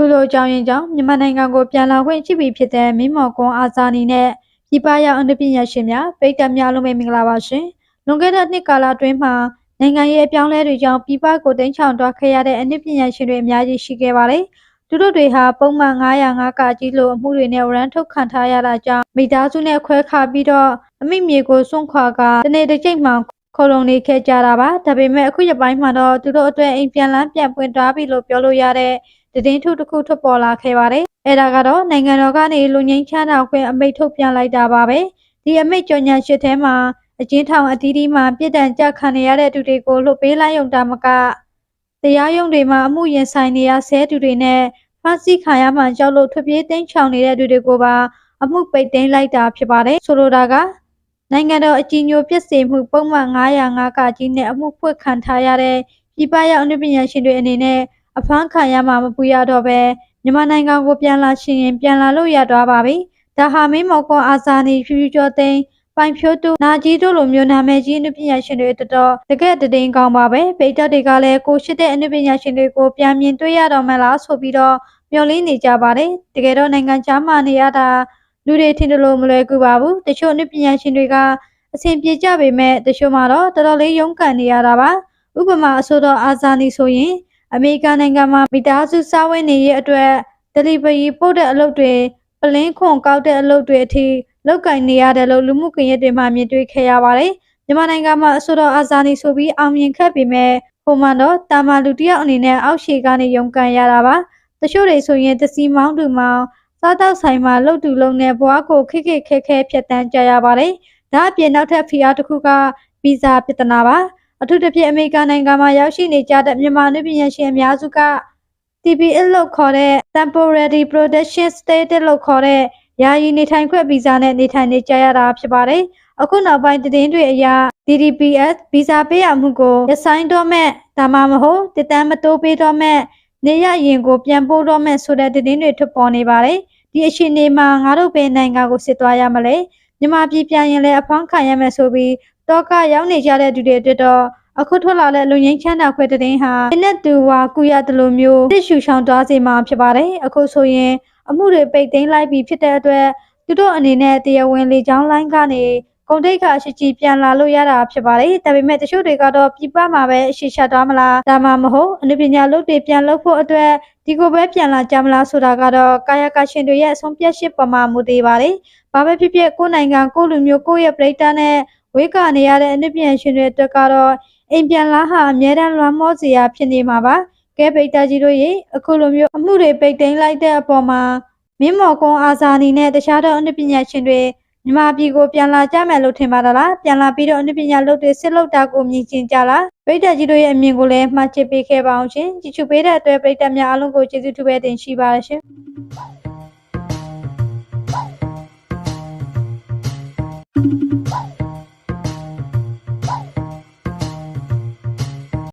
အခုလိုအကြောင်းရင်းကြောင့်မြန်မာနိုင်ငံကိုပြန်လာခွင့်ရှိပြီဖြစ်တဲ့မင်းမော်ကွန်အာဇာနီနဲ့ပြည်ပရောက်အနုပညာရှင်များပိတ်တက်များလုံးပဲမင်္ဂလာပါရှင်။လွန်ခဲ့တဲ့နှစ်ကာလအတွင်းမှာနိုင်ငံရေးအပြောင်းအလဲတွေကြောင့်ပြည်ပကိုတိမ်းချောင်သွားခဲ့ရတဲ့အနုပညာရှင်တွေအများကြီးရှိခဲ့ပါတယ်။သူတို့တွေဟာပုံမှန်905ကကြီးလိုအမှုတွေနဲ့ဝရမ်းထုတ်ခံထားရတာကြောင့်မိသားစုနဲ့ခွဲခါပြီးတော့အမိမြေကိုစွန့်ခွာကတနေ့တစ်ချိန်မှခေါ်လုံနေခဲ့ကြတာပါဒါပေမဲ့အခုရပိုင်းမှာတော့သူတို့အတွက်အိမ်ပြန်လန်းပြန်ပွင့်သွားပြီလို့ပြောလို့ရတဲ့ သတင်းထုတ်တစ်ခုထွက်ပေါ်လာခဲ့ပါတယ်အဲ့ဒါကတော့နိုင်ငံတော်ကနေလူငင်းချမ်းသာခွင့်အမိန့်ထုတ်ပြန်လိုက်တာပါပဲဒီအမိန့်ကြော်ညာရှစ်ထဲမှာအကျဉ်းထောင်အသီးသီးမှာပြစ်ဒဏ်ကြခံနေရတဲ့သူတွေကိုလွတ်ပေးလိုက်ရုံတာမကတရားရုံးတွေမှာအမှုရင်ဆိုင်နေရဆဲသူတွေနဲ့ဖမ်းဆီးခံရမှကြောက်လို့ထွက်ပြေးတိမ်းချောင်နေတဲ့သူတွေကိုပါအမှုပိတ်သိမ်းလိုက်တာဖြစ်ပါတယ်ဆိုလိုတာကနိုင်ငံတော်အကြီးအကျယ်ပြည့်စုံမှုပုံမှန်905ကကြီးနဲ့အမှုဖွင့်ခံထားရတဲ့ပြည်ပရောက်အနုပညာရှင်တွေအနေနဲ့ အဖမ်းခံရမှာမပူရတော့ပဲမြန်မာနိုင်ငံကိုပြန်လာရှင်ရင်ပြန်လာလို့ရသွားပါပြီ။ဒါဟာမင်းမော်ကွန်အာဇာနည်ဖြူဖြူကျော်သိန်းပိုင်ဖြိုးတူနာကြီးတို့လိုမျိုးနာမည်ကြီးအနုပညာရှင်တွေတော်တော်တကယ်တည်င်းကောင်းပါပဲ။ပိတ်တက်တွေကလည်းကိုရှိတဲ့အနုပညာရှင်တွေကိုပြန်မြင်တွေ့ရတော့မှလားဆိုပြီးတော့မျှော်လင့်နေကြပါတယ်။တကယ်တော့နိုင်ငံခြားမှာနေရတာလူတွေထင်တယ်လို့မလွယ်ကူပါဘူးတချို့အနုပညာရှင်တွေကအဆင်ပြေကြပေမဲ့တချို့မှာတော့တော်တော်လေးရုန်းကန်နေရတာပါဥပမာအဆိုတော်အာဇာနည်ဆိုရင် အမေရိကန်နိုင်ငံမှာမိသားစုစားဝတ်နေရေးအတွက် delivery ပို့တဲ့အလုပ်တွေပလင်းခွန်ကောက်တဲ့အလုပ်တွေအထိလုပ်ကင်နေရတယ်လို့လူမှုကွန်ရက်တွေမှာမြင်တွေ့ခဲ့ရပါတယ်မြန်မာနိုင်ငံမှာအဆိုတော်အာဇာနည်ဆိုပြီးအောင်မြင်ခဲ့ပေမဲ့ဟိုမှာတော့တာမလူတယောက်အနေနဲ့အောက်ခြေကနေရုန်းကန်ရတာပါတချို့တွေဆိုရင်တစီမောင်းတူမောင်းစားတောက်ဆိုင်မှာလှုပ်တူလုံးနဲ့ဘွားကိုခိခိခဲခဲဖြတ်တန်းကြရပါတယ်။ဒါအပြင်နောက်ထပ်ဖီအားတစ်ခုကဗီဇာပြဿနာပါ။ အထူးသဖြင့်အမေရိကန်နိုင်ငံမှာရောက်ရှိနေကြတဲ့မြန်မာလူပညာရှင်အများစုက TPS လို့ခေါ်တဲ့ Temporary Protection Status လို့ခေါ်တဲ့ယာယီနေထိုင်ခွင့်ဗီဇာနဲ့နေထိုင်နေကြရတာဖြစ်ပါတယ်။အခုနောက်ပိုင်းသတင်းတွေအရ DDPS ဗီဇာပေးရမှုကိုရဆိုင်တော့မဲ့ဒါမှမဟုတ်တည်တမ်းမတိုးပေးတော့မဲ့နေရရင်ကိုပြန်ပို့တော့မယ်ဆိုတဲ့သတင်းတွေထွက်ပေါ်နေပါတယ်။ဒီအချိန်နေမှာငါတို့ဘယ်နိုင်ငံကိုစစ်သွားရမလဲ။မြန်မာပြည်ပြန်ရင်လည်းအဖောင်းခံရမယ်ဆိုပြီး တောကရောက်နေကြတဲ့သူတွေအတွက်တော့အခုထွက်လာတဲ့လူငင်းချမ်းသာခွဲတဲ့တင်ဟာအနဲ့တူဝါကူရတလိုမျိုးတစ်ရှူချောင်းသွားစေမှာဖြစ်ပါတယ်။အခုဆိုရင်အမှုတွေပိတ်သိမ်းလိုက်ပြီးဖြစ်တဲ့အတွက်သူတို့အနေနဲ့တရားဝင်လေကြောင်းလိုင်းကနေကုန်တိတ်ခါရှိချီပြန်လာလို့ရတာဖြစ်ပါတယ်။ဒါပေမဲ့တချို့တွေကတော့ပြပမှာပဲအရှိချသွားမလားဒါမှမဟုတ်အနုပညာလုပ်တွေပြန်လုပ်ဖို့အတွက်ဒီကိုပဲပြန်လာကြမလားဆိုတာကတော့ကာယကရှင်တွေရဲ့အဆုံးဖြတ်ချက်ပေါ်မှာမူတည်ပါတယ်။ဘာပဲဖြစ်ဖြစ်ကိုယ်နိုင်ငံကိုယ်လူမျိုးကိုယ့်ရဲ့ပြည်သားနဲ့ ဝေးကာနေရတဲ့အနှစ်ပြန်ရှင်တွေအတွက်ကတော့အိမ်ပြန်လာဟာအမြဲတမ်းလွမ်းမောစရာဖြစ်နေမှာပါ။ကဲပိတ်တာကြီးတို့ရေအခုလိုမျိုးအမှုတွေပိတ်သိမ်းလိုက်တဲ့အပေါ်မှာမင်းမော်ကွန်အာဇာနီနဲ့တခြားသောအနှစ်ပညာရှင်တွေမြန်မာပြည်ကိုပြန်လာကြမယ်လို့ထင်ပါလားပြန်လာပြီးတော့အနုပညာလုပ်တွေစစ်လုပ်တာကိုမြင်ကျင်ကြလားပိဋကကြီးတို့ရဲ့အမြင်ကိုလည်းမှတ်ချက်ပေးခဲ့ပါအောင်ရှင်ကြည့်ချူပေးတဲ့အတွက်ပိဋကများအားလုံးကိုကျေးဇူးတူပဲတင်ရှိပါရရှင်။